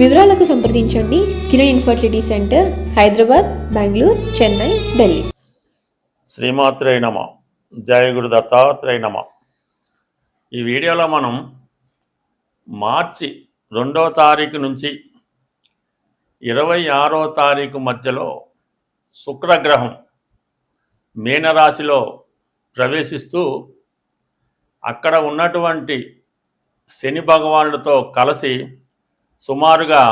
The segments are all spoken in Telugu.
వివరాలకు సంప్రదించండి. Kiran infertility centre Hyderabad Bengaluru Chennai Delhi. శ్రీమాత్రే నమ. జయ గురు దత్తాత్రేయ నమ. ఈ వీడియోలో మనం మార్చి రెండవ తారీఖు నుంచి ఇరవై ఆరో తారీఖు మధ్యలో శుక్రగ్రహం మీనరాశిలో ప్రవేశిస్తూ అక్కడ ఉన్నటువంటి శని భగవానుడితో కలిసి సుమారుగా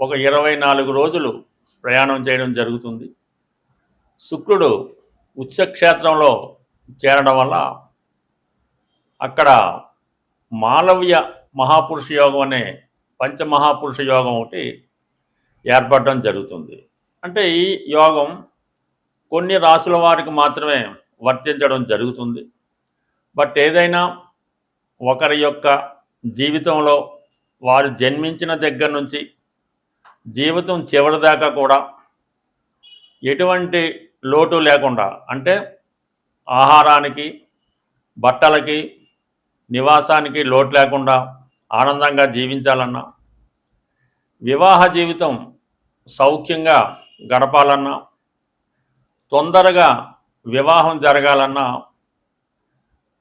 ఒక ఇరవై నాలుగు రోజులు ప్రయాణం చేయడం జరుగుతుంది. శుక్రుడు ఉచ్చక్షేత్రంలో చేరడం వల్ల అక్కడ మాలవ్య మహాపురుష యోగం అనే పంచమహాపురుష యోగం ఒకటి ఏర్పడడం జరుగుతుంది. అంటే ఈ యోగం కొన్ని రాసుల వారికి మాత్రమే వర్తించడం జరుగుతుంది. బట్ ఏదైనా ఒకరి యొక్క జీవితంలో వారు జన్మించిన దగ్గర నుంచి జీవితం చివరిదాకా కూడా ఎటువంటి లోటు లేకుండా అంటే ఆహారానికి బట్టలకి నివాసానికి లోటు లేకుండా ఆనందంగా జీవించాలన్నా వివాహ జీవితం సౌఖ్యంగా గడపాలన్నా తొందరగా వివాహం జరగాలన్నా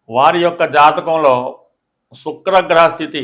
వారి యొక్క జాతకంలో శుక్రగ్రహ స్థితి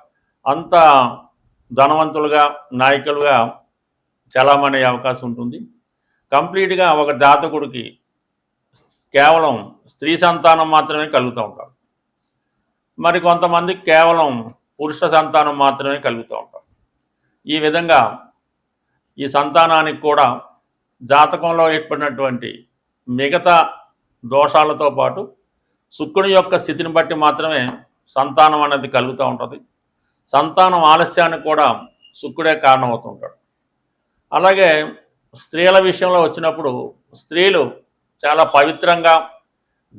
అంత ధనవంతులుగా నాయకులుగా చలామణి అవకాశం ఉంటుంది. కంప్లీట్గా ఒక జాతకుడికి కేవలం స్త్రీ సంతానం మాత్రమే కలుగుతూ ఉంటారు మరి కొంతమంది కేవలం పురుష సంతానం మాత్రమే కలుగుతూ ఉంటారు. ఈ విధంగా ఈ సంతానానికి కూడా జాతకంలో ఏర్పడినటువంటి మిగతా దోషాలతో పాటు శుక్రుని యొక్క స్థితిని బట్టి మాత్రమే సంతానం అనేది కలుగుతూ ఉంటుంది. సంతానం ఆలస్యానికి కూడా శుక్రుడే కారణమవుతుంటాడు. అలాగే స్త్రీల విషయంలో వచ్చినప్పుడు స్త్రీలు చాలా పవిత్రంగా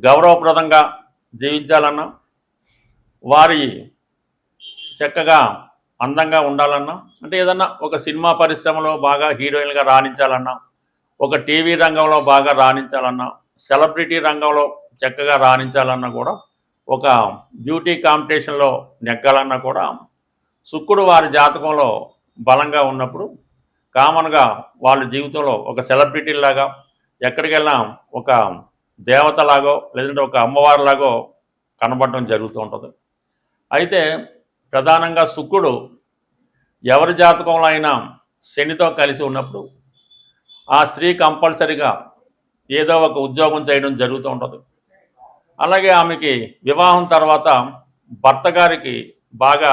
గౌరవప్రదంగా జీవించాలన్నా వారి చక్కగా అందంగా ఉండాలన్నా అంటే ఏదన్నా ఒక సినిమా పరిశ్రమలో బాగా హీరోయిన్గా రాణించాలన్నా ఒక టీవీ రంగంలో బాగా రాణించాలన్నా సెలబ్రిటీ రంగంలో చక్కగా రాణించాలన్నా కూడా ఒక బ్యూటీ కాంపిటీషన్లో నెగ్గాలన్నా కూడా శుక్రుడు వారి జాతకంలో బలంగా ఉన్నప్పుడు కామన్గా వాళ్ళ జీవితంలో ఒక సెలబ్రిటీలాగా ఎక్కడికెళ్ళినా ఒక దేవతలాగో లేదంటే ఒక అమ్మవారిలాగో కనబడటం జరుగుతూ ఉంటుంది. అయితే ప్రధానంగా శుక్రుడు ఎవరి జాతకంలో అయినా శనితో కలిసి ఉన్నప్పుడు ఆ స్త్రీ కంపల్సరిగా ఏదో ఒక ఉద్యోగం చేయడం జరుగుతూ ఉంటుంది. అలాగే ఆమెకి వివాహం తర్వాత భర్త గారికి బాగా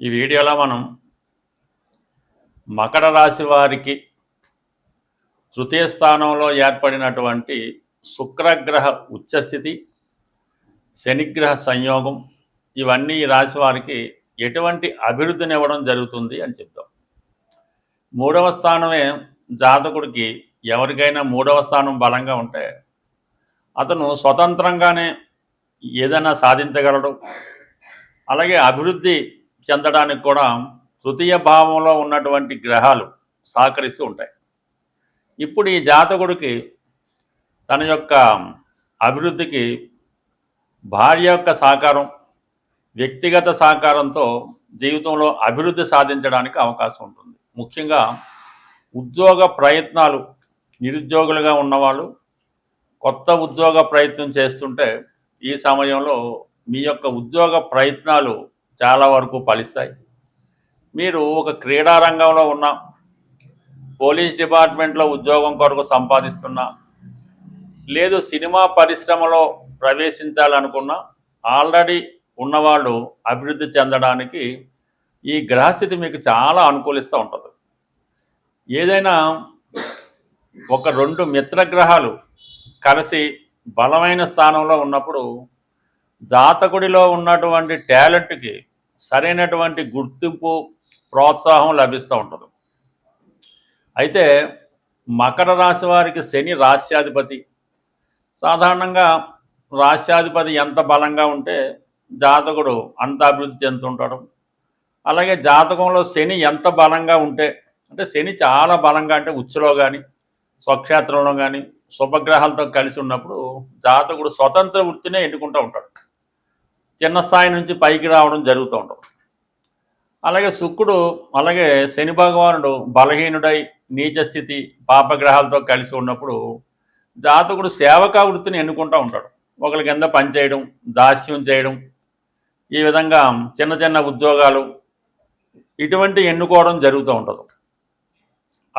ఈ వీడియోలో మనం మకర రాశి వారికి తృతీయ స్థానంలో ఏర్పడినటువంటి శుక్రగ్రహ ఉచ్చస్థితి శనిగ్రహ సంయోగం ఇవన్నీ ఈ రాశి వారికి ఎటువంటి అభివృద్ధిని ఇవ్వడం జరుగుతుంది అని చెప్తాం. మూడవ స్థానమే జాతకుడికి ఎవరికైనా మూడవ స్థానం బలంగా ఉంటే అతను స్వతంత్రంగానే ఏదైనా సాధించగలడు. అలాగే అభివృద్ధి చెందడానికి కూడా తృతీయ భావంలో ఉన్నటువంటి గ్రహాలు సహకరిస్తూ ఉంటాయి. ఇప్పుడు ఈ జాతకుడికి తన యొక్క అభివృద్ధికి భార్య యొక్క సహకారం వ్యక్తిగత సహకారంతో జీవితంలో అభివృద్ధి సాధించడానికి అవకాశం ఉంటుంది. ముఖ్యంగా ఉద్యోగ ప్రయత్నాలు నిరుద్యోగులుగా ఉన్నవాళ్ళు కొత్త ఉద్యోగ ప్రయత్నం చేస్తుంటే ఈ సమయంలో మీ యొక్క ఉద్యోగ ప్రయత్నాలు చాలా వరకు ఫలిస్తాయి. మీరు ఒక క్రీడా రంగంలో ఉన్న పోలీస్ డిపార్ట్మెంట్లో ఉద్యోగం కొరకు సంపాదిస్తున్నా లేదు సినిమా పరిశ్రమలో ప్రవేశించాలనుకున్నా ఆల్రెడీ ఉన్నవాళ్ళు అభివృద్ధి చెందడానికి ఈ గ్రహస్థితి మీకు చాలా అనుకూలిస్తూ ఉంటుంది. ఏదైనా ఒక రెండు మిత్రగ్రహాలు కలిసి బలమైన స్థానంలో ఉన్నప్పుడు జాతకుడిలో ఉన్నటువంటి టాలెంట్కి సరైనటువంటి గుర్తింపు ప్రోత్సాహం లభిస్తూ ఉంటుంది. అయితే మకర రాశి వారికి శని రాశ్యాధిపతి. సాధారణంగా రాశ్యాధిపతి ఎంత బలంగా ఉంటే జాతకుడు అంత అభివృద్ధి చెందుతుంటాడు. అలాగే జాతకంలో శని ఎంత బలంగా ఉంటే అంటే శని చాలా బలంగా అంటే ఉచ్చులో కానీ స్వక్షేత్రంలో కానీ శుభగ్రహాలతో కలిసి ఉన్నప్పుడు జాతకుడు స్వతంత్ర వృత్తినే ఎన్నుకుంటూ ఉంటాడు. చిన్న స్థాయి నుంచి పైకి రావడం జరుగుతూ ఉంటుంది. అలాగే శుక్రుడు అలాగే శని భగవానుడు బలహీనుడై నీచ స్థితి పాపగ్రహాలతో కలిసి ఉన్నప్పుడు జాతకుడు సేవకా వృత్తిని ఎన్నుకుంటూ ఉంటాడు. ఒకరి కింద పనిచేయడం దాస్యం చేయడం ఈ విధంగా చిన్న చిన్న ఉద్యోగాలు ఇటువంటి ఎన్నుకోవడం జరుగుతూ ఉంటుంది.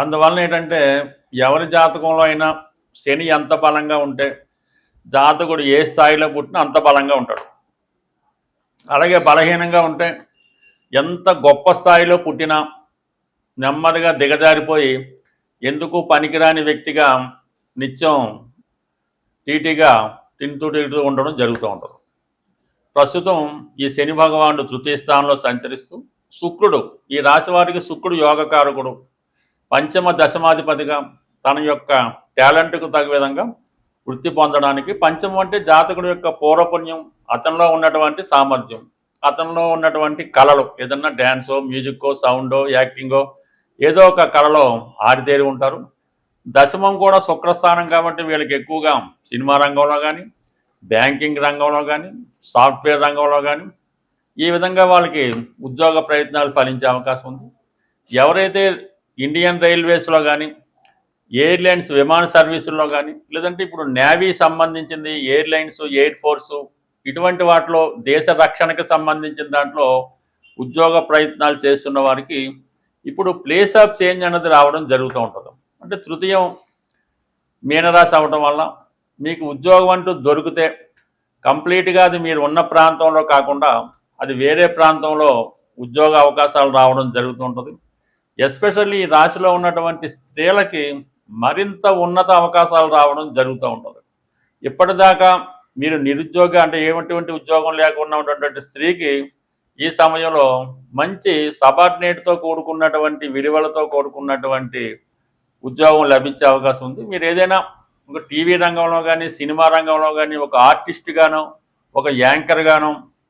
అందువలన ఏంటంటే ఎవరి జాతకంలో అయినా శని ఎంత బలంగా ఉంటే జాతకుడు ఏ స్థాయిలో పుట్టినా అంత బలంగా ఉంటాడు. అలాగే బలహీనంగా ఉంటే ఎంత గొప్ప స్థాయిలో పుట్టినా నెమ్మదిగా దిగజారిపోయి ఎందుకు పనికిరాని వ్యక్తిగా నిత్యం టీటీగా తింటూ తింటూ ఉండడం జరుగుతూ ఉంటుంది. ప్రస్తుతం ఈ శని భగవానుడు తృతీయ స్థానంలో సంచరిస్తూ శుక్రుడు ఈ రాశి వారికి శుక్రుడు యోగకారకుడు పంచమ దశమాధిపతిగా తన యొక్క టాలెంట్కు తగ్గ విధంగా వృత్తి పొందడానికి పంచమం అంటే జాతకుడు యొక్క పూర్వపుణ్యం అతనిలో ఉన్నటువంటి సామర్థ్యం అతనిలో ఉన్నటువంటి కళలు ఏదన్నా డ్యాన్సో మ్యూజిక్కో సౌండో యాక్టింగో ఏదో ఒక కళలో ఆరితేరి ఉంటారు. దశమం కూడా శుక్రస్థానం కాబట్టి వీళ్ళకి ఎక్కువగా సినిమా రంగంలో కానీ బ్యాంకింగ్ రంగంలో కానీ సాఫ్ట్వేర్ రంగంలో కానీ ఈ విధంగా వాళ్ళకి ఉద్యోగ ప్రయత్నాలు ఫలించే అవకాశం ఉంది. ఎవరైతే ఇండియన్ రైల్వేస్లో కానీ ఎయిర్లైన్స్ విమాన సర్వీసుల్లో కానీ లేదంటే ఇప్పుడు నేవీ సంబంధించింది ఎయిర్లైన్స్ ఎయిర్ ఫోర్సు ఇటువంటి వాటిలో దేశ రక్షణకు సంబంధించిన దాంట్లో ఉద్యోగ ప్రయత్నాలు చేస్తున్న వారికి ఇప్పుడు ప్లేస్ ఆఫ్ చేంజ్ అన్నది రావడం జరుగుతూ ఉంటుంది. అంటే తృతీయం మీనరాశి అవ్వడం వల్ల మీకు ఉద్యోగం అంటూ దొరికితే కంప్లీట్గా అది మీరు ఉన్న ప్రాంతంలో కాకుండా అది వేరే ప్రాంతంలో ఉద్యోగ అవకాశాలు రావడం జరుగుతుంటుంది ఎస్పెషల్లీ ఈ రాశిలో ఉన్నటువంటి స్త్రీలకి మరింత ఉన్నత అవకాశాలు రావడం జరుగుతూ ఉంటుంది. ఇప్పటిదాకా మీరు నిరుద్యోగ అంటే ఏమిటువంటి ఉద్యోగం లేకుండా ఉన్నటువంటి స్త్రీకి ఈ సమయంలో మంచి సబార్డినేట్తో కూడుకున్నటువంటి విలువలతో కూడుకున్నటువంటి ఉద్యోగం లభించే అవకాశం ఉంది. మీరు ఏదైనా ఒక టీవీ రంగంలో కానీ సినిమా రంగంలో కానీ ఒక ఆర్టిస్ట్గాను ఒక యాంకర్గాను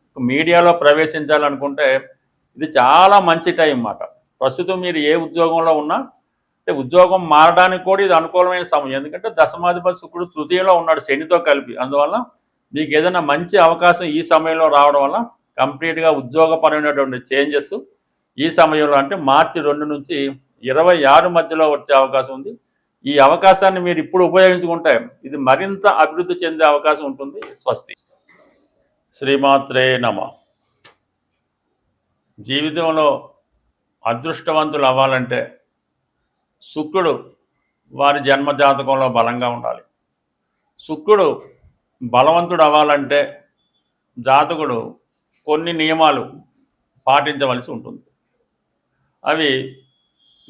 ఒక మీడియాలో ప్రవేశించాలనుకుంటే ఇది చాలా మంచి టైం అన్నమాట. ప్రస్తుతం మీరు ఏ ఉద్యోగంలో ఉన్నా అంటే ఉద్యోగం మారడానికి కూడా ఇది అనుకూలమైన సమయం. ఎందుకంటే దశమాధిపతి శుక్రుడు తృతీయంలో ఉన్నాడు శనితో కలిపి. అందువల్ల మీకు ఏదైనా మంచి అవకాశం ఈ సమయంలో రావడం వల్ల కంప్లీట్గా ఉద్యోగపరమైనటువంటి చేంజెస్ ఈ సమయంలో అంటే మార్చి రెండు నుంచి ఇరవై ఆరు మధ్యలో వచ్చే అవకాశం ఉంది. ఈ అవకాశాన్ని మీరు ఇప్పుడు ఉపయోగించుకుంటే ఇది మరింత అభివృద్ధి చెందే అవకాశం ఉంటుంది. స్వస్తి. శ్రీమాత్రే నమ. జీవితంలో అదృష్టవంతులు అవ్వాలంటే శుక్రుడు వారి జన్మ జాతకంలో బలంగా ఉండాలి. శుక్రుడు బలవంతుడు అవ్వాలంటే జాతకుడు కొన్ని నియమాలు పాటించవలసి ఉంటుంది. అవి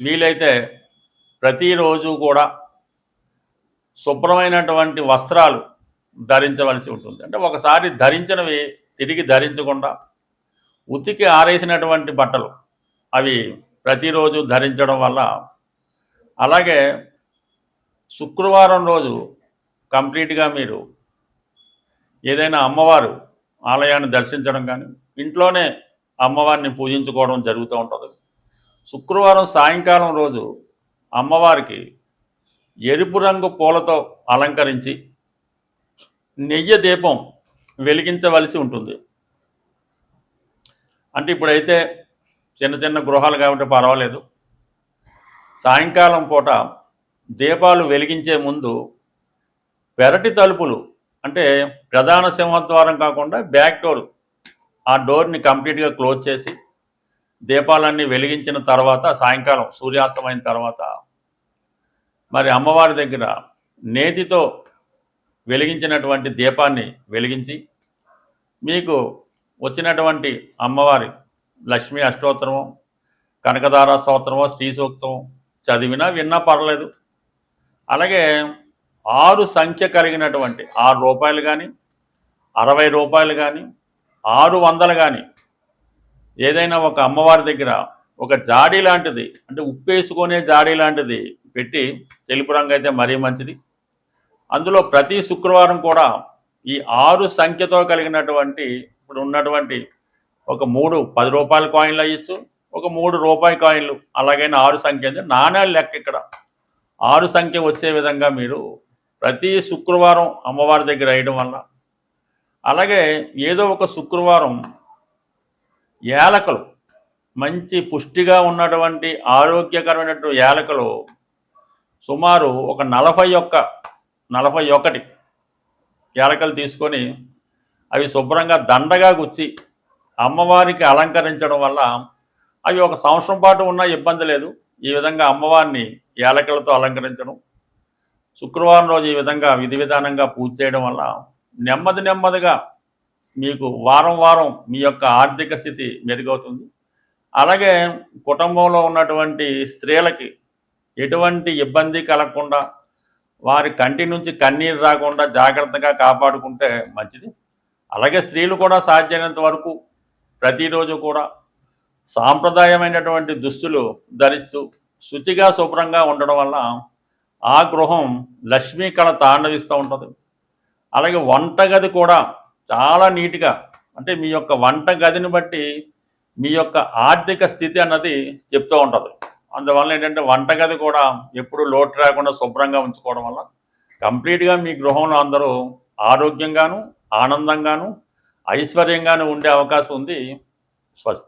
వీలైతే ప్రతిరోజు కూడా శుభ్రమైనటువంటి వస్త్రాలు ధరించవలసి ఉంటుంది. అంటే ఒకసారి ధరించినవి తిరిగి ధరించకుండా ఉతికి ఆరేసినటువంటి బట్టలు అవి ప్రతిరోజు ధరించడం వల్ల అలాగే శుక్రవారం రోజు కంప్లీట్గా మీరు ఏదైనా అమ్మవారు ఆలయాన్ని దర్శించడం కానీ ఇంట్లోనే అమ్మవారిని పూజించుకోవడం జరుగుతూ ఉంటుంది. శుక్రవారం సాయంకాలం రోజు అమ్మవారికి ఎరుపు రంగు పూలతో అలంకరించి నెయ్యి దీపం వెలిగించవలసి ఉంటుంది. అంటే ఇప్పుడైతే చిన్న చిన్న గృహాలు కాబట్టి పర్వాలేదు. సాయంకాలం పూట దీపాలు వెలిగించే ముందు పెరటి తలుపులు అంటే ప్రధాన సింహద్వారం కాకుండా బ్యాక్ డోర్ ఆ డోర్ని కంప్లీట్గా క్లోజ్ చేసి దీపాలన్నీ వెలిగించిన తర్వాత సాయంకాలం సూర్యాస్తమైన తర్వాత మరి అమ్మవారి దగ్గర నేతితో వెలిగించినటువంటి దీపాన్ని వెలిగించి మీకు వచ్చినటువంటి అమ్మవారి లక్ష్మీ అష్టోత్తరము కనకదార స్తోత్రము శ్రీ సూక్తం చదివినా విన్నా పర్లేదు. అలాగే ఆరు సంఖ్య కలిగినటువంటి ఆరు రూపాయలు కానీ అరవై రూపాయలు కానీ ఆరు వందలు కానీ ఏదైనా ఒక అమ్మవారి దగ్గర ఒక జాడీ లాంటిది అంటే ఉప్పు వేసుకునే జాడీ లాంటిది పెట్టి తెలుపు రంగు అయితే మరీ మంచిది. అందులో ప్రతి శుక్రవారం కూడా ఈ ఆరు సంఖ్యతో కలిగినటువంటి ఇప్పుడు ఉన్నటువంటి ఒక మూడు పది రూపాయల కాయిన్లు అయ్యచ్చు. ఒక మూడు రూపాయి కాయిన్లు అలాగైనా ఆరు సంఖ్య అంటే నాణ్యాలు లెక్క ఇక్కడ. ఆరు సంఖ్య వచ్చే విధంగా మీరు ప్రతి శుక్రవారం అమ్మవారి దగ్గర వేయడం వల్ల. అలాగే ఏదో ఒక శుక్రవారం ఏలకలు మంచి పుష్టిగా ఉన్నటువంటి ఆరోగ్యకరమైనటువంటి యాలకలు సుమారు ఒక నలభై ఒక్క నలభై ఒకటి ఏలకలు తీసుకొని అవి శుభ్రంగా దండగా గుచ్చి అమ్మవారికి అలంకరించడం వల్ల అవి ఒక సంవత్సరం పాటు ఉన్నా ఇబ్బంది లేదు. ఈ విధంగా అమ్మవారిని ఏలకలతో అలంకరించడం శుక్రవారం రోజు ఈ విధంగా విధి విధానంగా పూజ చేయడం వల్ల నెమ్మది నెమ్మదిగా మీకు వారం వారం మీ యొక్క ఆర్థిక స్థితి మెరుగవుతుంది. అలాగే కుటుంబంలో ఉన్నటువంటి స్త్రీలకి ఎటువంటి ఇబ్బంది కలగకుండా వారి కంటి నుంచి కన్నీరు రాకుండా జాగ్రత్తగా కాపాడుకుంటే మంచిది. అలాగే స్త్రీలు కూడా సాధ్యమైనంత వరకు ప్రతిరోజు కూడా సాంప్రదాయమైనటువంటి దుస్తులు ధరిస్తూ శుచిగా శుభ్రంగా ఉండడం వల్ల ఆ గృహం లక్ష్మీ కళ తాండవిస్తూ ఉంటుంది. అలాగే వంటగది కూడా చాలా నీట్గా అంటే మీ యొక్క వంట గదిని బట్టి మీ యొక్క ఆర్థిక స్థితి అన్నది చెప్తూ ఉంటుంది. అందువల్ల ఏంటంటే వంటగది కూడా ఎప్పుడు లోటు రాకుండా శుభ్రంగా ఉంచుకోవడం వల్ల కంప్లీట్గా మీ గృహంలో అందరూ ఆరోగ్యంగాను ఆనందంగాను ఐశ్వర్యంగాను ఉండే అవకాశం ఉంది స్వస్తి.